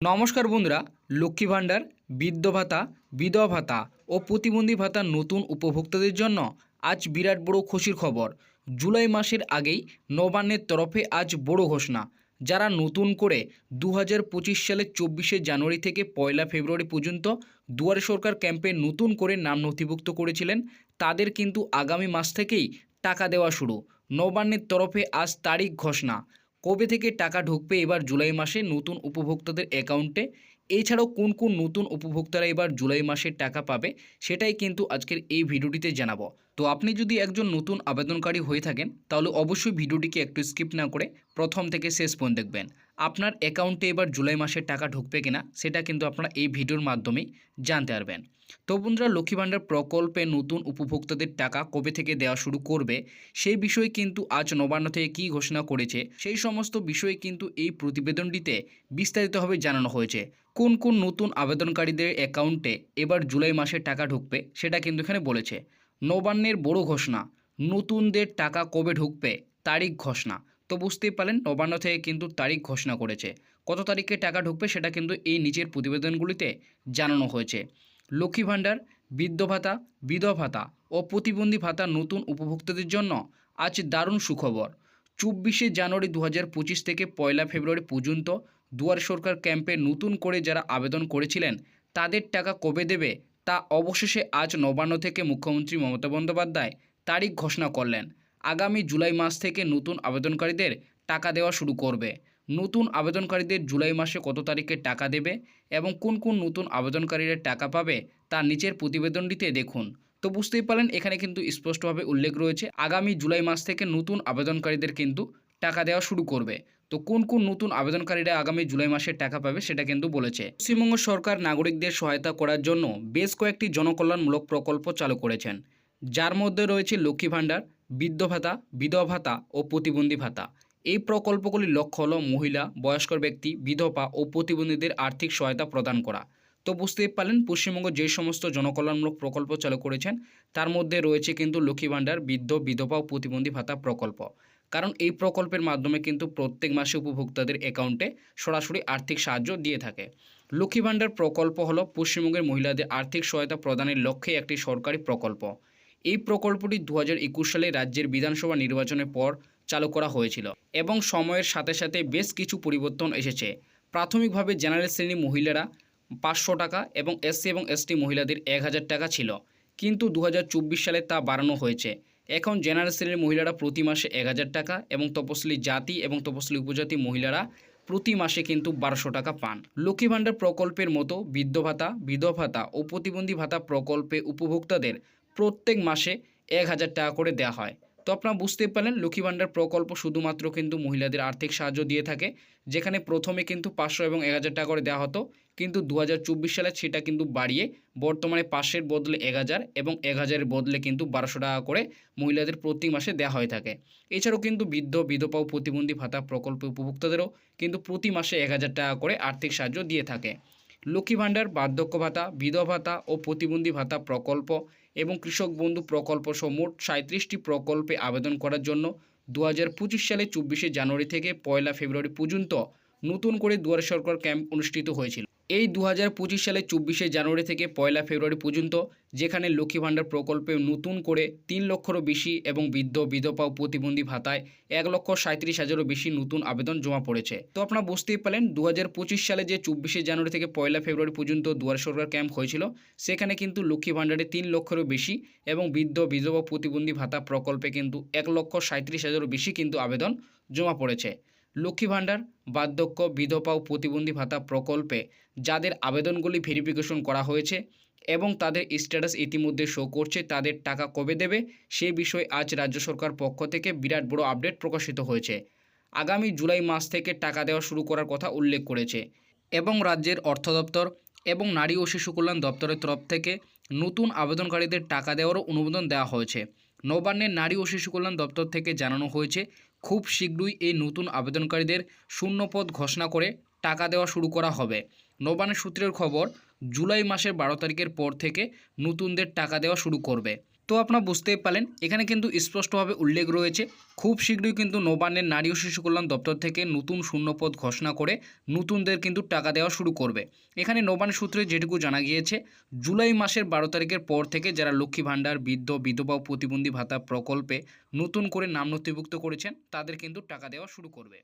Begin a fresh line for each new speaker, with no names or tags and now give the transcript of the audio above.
নমস্কার বন্ধুরা, লক্ষ্মী ভাণ্ডার, বৃদ্ধ ভাতা, বিধবা ভাতা ও প্রতিবন্ধী ভাতার নতুন উপভোক্তাদের জন্য আজ বিরাট বড় খুশির খবর। জুলাই মাসের আগেই নবান্নের তরফে আজ বড় ঘোষণা, যারা নতুন করে দু হাজার পঁচিশ সালের চব্বিশে জানুয়ারি থেকে পয়লা ফেব্রুয়ারি পর্যন্ত দুয়ারে সরকার ক্যাম্পে নতুন করে নাম নথিভুক্ত করেছিলেন, তাদের কিন্তু আগামী মাস থেকেই টাকা দেওয়া শুরু। নবান্নের তরফে আজ তারিখ ঘোষণা কবে থেকে টাকা ঢুকবে এবার জুলাই মাসে নতুন উপভোক্তাদের অ্যাকাউন্টে? এছাড়াও কোন কোন নতুন উপভোক্তারা এবার জুলাই মাসে টাকা পাবে? সেটাই কিন্তু আজকের এই ভিডিওটিতে জানাব। তো আপনি যদি একজন নতুন আবেদনকারী হয়ে থাকেন, তাহলে অবশ্যই ভিডিওটিকে একটু স্কিপ না করে প্রথম থেকে শেষ পর্যন্ত দেখবেন। আপনার অ্যাকাউন্টে এবার জুলাই মাসে টাকা ঢুকবে কিনা, সেটা কিন্তু আপনারা এই ভিডিওর মাধ্যমেই জানতে পারবেন। তো বন্ধুরা, লক্ষ্মী ভাণ্ডার প্রকল্পে নতুন উপভোক্তাদের টাকা কবে থেকে দেওয়া শুরু করবে, সেই বিষয়ে কিন্তু আজ নবান্ন থেকে কী ঘোষণা করেছে, সেই সমস্ত বিষয়ে কিন্তু এই প্রতিবেদনটিতে বিস্তারিতভাবে জানানো হয়েছে। কোন কোন নতুন আবেদনকারীদের অ্যাকাউন্টে এবার জুলাই মাসে টাকা ঢুকবে, সেটা কিন্তু এখানে বলেছে। নবান্নের বড় ঘোষণা, নতুনদের টাকা কবে ঢুকবে, তারিখ ঘোষণা। তো বুঝতেই পারলেন, নবান্ন থেকে কিন্তু তারিখ ঘোষণা করেছে। কত তারিখে টাকা ঢুকবে সেটা কিন্তু এই নিচের প্রতিবেদনগুলিতে জানানো হয়েছে। লক্ষ্মী ভাণ্ডার, বৃদ্ধ ভাতা, বিধবা ভাতা ও প্রতিবন্ধী ভাতা নতুন উপভোক্তাদের জন্য আজ দারুণ সুখবর। চব্বিশে জানুয়ারি দু পঁচিশ থেকে পয়লা ফেব্রুয়ারি পর্যন্ত দুয়ার সরকার ক্যাম্পে নতুন করে যারা আবেদন করেছিলেন, তাদের টাকা কবে দেবে তা অবশেষে আজ নবান্ন থেকে মুখ্যমন্ত্রী মমতা বন্দ্যোপাধ্যায় তারিখ ঘোষণা করলেন। আগামী জুলাই মাস থেকে নতুন আবেদনকারীদের টাকা দেওয়া শুরু করবে। নতুন আবেদনকারীদের জুলাই মাসে কত তারিখে টাকা দেবে এবং কোন কোন নতুন আবেদনকারীরা টাকা পাবে তা নিচের প্রতিবেদনটিতে দেখুন। তো বুঝতেই পারলেন, এখানে কিন্তু স্পষ্টভাবে উল্লেখ রয়েছে, আগামী জুলাই মাস থেকে নতুন আবেদনকারীদের কিন্তু টাকা দেওয়া শুরু করবে। তো কোন কোন নতুন আবেদনকারীরা আগামী জুলাই মাসে টাকা পাবে সেটা কিন্তু বলেছে। পশ্চিমবঙ্গ সরকার নাগরিকদের সহায়তা করার জন্য বেশ কয়েকটি জনকল্যাণমূলক প্রকল্প চালু করেছেন। যার মধ্যে রয়েছে লক্ষ্মী ভাণ্ডার, বৃদ্ধ ভাতা, বিধবা ভাতা ও প্রতিবন্ধী ভাতা। এই প্রকল্পগুলির লক্ষ্য হল মহিলা বয়স্ক ব্যক্তি, বিধবা ও প্রতিবন্ধীদের আর্থিক সহায়তা প্রদান করা। তো বুঝতেই পারলেন, পশ্চিমবঙ্গ যে সমস্ত জনকল্যাণমূলক প্রকল্প চালু করেছেন, তার মধ্যে রয়েছে কিন্তু লক্ষ্মী ভাণ্ডার, বৃদ্ধ, বিধবা ও প্রতিবন্ধী ভাতা প্রকল্প। কারণ এই প্রকল্পের মাধ্যমে কিন্তু প্রত্যেক মাসে উপভোক্তাদের অ্যাকাউন্টে সরাসরি আর্থিক সাহায্য দিয়ে থাকে। লক্ষ্মী ভাণ্ডার প্রকল্প হলো পশ্চিমবঙ্গের মহিলাদের আর্থিক সহায়তা প্রদানের লক্ষ্যে একটি সরকারি প্রকল্প। এই প্রকল্পটি দু হাজার একুশ সালে রাজ্যের বিধানসভা নির্বাচনের পর চালু করা হয়েছিল এবং সময়ের সাথে সাথে বেশ কিছু পরিবর্তন এসেছে। প্রাথমিকভাবে জেনারেল শ্রেণি মহিলারা পাঁচশো টাকা এবং এসসি এবং এসটি মহিলাদের এক হাজার টাকা ছিল। কিন্তু দু হাজার চব্বিশ সালে তা বাড়ানো হয়েছে। এখন জেনারেল শ্রেণির মহিলারা প্রতি মাসে এক হাজার টাকা এবং তপশিলি জাতি এবং তপশিলি উপজাতি মহিলারা প্রতি মাসে কিন্তু বারোশো টাকা পান। লক্ষ্মী ভাণ্ডার প্রকল্পের মতো বৃদ্ধ ভাতা বিধবা ভাতা ও প্রতিবন্ধী ভাতা প্রকল্পে উপভোক্তাদের প্রত্যেক মাসে এক হাজার টাকা করে দেওয়া হয়। তো আপনারা বুঝতে পারলেন, লক্ষ্মী ভাণ্ডার প্রকল্প শুধুমাত্র কিন্তু মহিলাদের আর্থিক সাহায্য দিয়ে থাকে। যেখানে প্রথমে কিন্তু পাঁচশো এবং এক হাজার টাকা করে দেওয়া হতো, কিন্তু দু হাজার চব্বিশ সালে সেটা কিন্তু বাড়িয়ে বর্তমানে পাঁচশের বদলে এক হাজার এবং এক হাজারের বদলে কিন্তু বারোশো টাকা করে মহিলাদের প্রতি মাসে দেওয়া হয়ে থাকে। এছাড়াও কিন্তু বৃদ্ধ, বিধবা ও প্রতিবন্ধী ভাতা প্রকল্প উপভোক্তাদেরও কিন্তু প্রতি মাসে এক হাজার টাকা করে আর্থিক সাহায্য দিয়ে থাকে। লক্ষ্মী ভাণ্ডার, বার্ধক্য ভাতা, বিধবা ভাতা ও প্রতিবন্ধী ভাতা প্রকল্প এবং কৃষক বন্ধু প্রকল্প সহ মোট সাঁত্রিশটি প্রকল্পে আবেদন করার জন্য দু হাজার পঁচিশ সালে চব্বিশে জানুয়ারি থেকে পয়লা ফেব্রুয়ারি পর্যন্ত নতুন করে দুয়ার সরকার ক্যাম্প অনুষ্ঠিত হয়েছিল। এই দু হাজার পঁচিশ সালে চব্বিশে জানুয়ারি থেকে পয়লা ফেব্রুয়ারি পর্যন্ত, যেখানে লক্ষ্মী ভাণ্ডার প্রকল্পে নতুন করে তিন লক্ষেরও বেশি এবং বৃদ্ধ বিধবা ও প্রতিবন্ধী ভাতায় এক লক্ষ সাঁত্রিশ হাজারও বেশি নতুন আবেদন জমা পড়েছে। তো আপনারা বুঝতেই পারলেন দু হাজার পঁচিশ সালে যে চব্বিশে জানুয়ারি থেকে পয়লা ফেব্রুয়ারি পর্যন্ত দুয়ারে সরকার ক্যাম্প হয়েছিল, সেখানে কিন্তু লক্ষ্মী ভাণ্ডারে তিন লক্ষেরও বেশি এবং বৃদ্ধ বিধবা প্রতিবন্ধী ভাতা প্রকল্পে কিন্তু এক লক্ষ সাঁত্রিশ হাজারও বেশি কিন্তু আবেদন জমা পড়েছে। লক্ষ্মী ভাণ্ডার, বার্ধক্য, বিধবা ও প্রতিবন্ধী ভাতা প্রকল্পে যাদের আবেদনগুলি ভেরিফিকেশন করা হয়েছে এবং তাদের স্ট্যাটাস ইতিমধ্যে শো করছে, তাদের টাকা কবে দেবে সে বিষয়ে আজ রাজ্য সরকার পক্ষ থেকে বিরাট বড় আপডেট প্রকাশিত হয়েছে। আগামী জুলাই মাস থেকে টাকা দেওয়া শুরু করার কথা উল্লেখ করেছে এবং রাজ্যের অর্থ দপ্তর এবং নারী ও শিশু কল্যাণ দপ্তরের তরফ থেকে নতুন আবেদনকারীদের টাকা দেওয়ারও অনুমোদন দেওয়া হয়েছে। নবান্নের নারী ও শিশু কল্যাণ দপ্তর থেকে জানানো হয়েছে খুব শীঘ্রই এই নতুন আবেদনকারীদের শূন্যপদ ঘোষণা করে টাকা দেওয়া শুরু করা হবে। নবান্ন সূত্রের খবর, জুলাই মাসের বারো তারিখের পর থেকে নতুনদের টাকা দেওয়া শুরু করবে। তো আপনারা বুঝতেই পারলেন, এখানে কিন্তু স্পষ্টভাবে উল্লেখ রয়েছে, খুব শীঘ্রই কিন্তু নবান্নের নারী ও শিশু কল্যাণ দপ্তর থেকে নতুন শূন্যপদ ঘোষণা করে নতুনদের কিন্তু টাকা দেওয়া শুরু করবে। এখানে নবান্ন সূত্রে যেটুকু জানা গিয়েছে, জুলাই মাসের বারো তারিখের পর থেকে যারা লক্ষ্মী ভাণ্ডার, বৃদ্ধ, বিধবা প্রতিবন্ধী ভাতা প্রকল্পে নতুন করে নাম নথিভুক্ত করেছেন, তাদের কিন্তু টাকা দেওয়া শুরু করবে।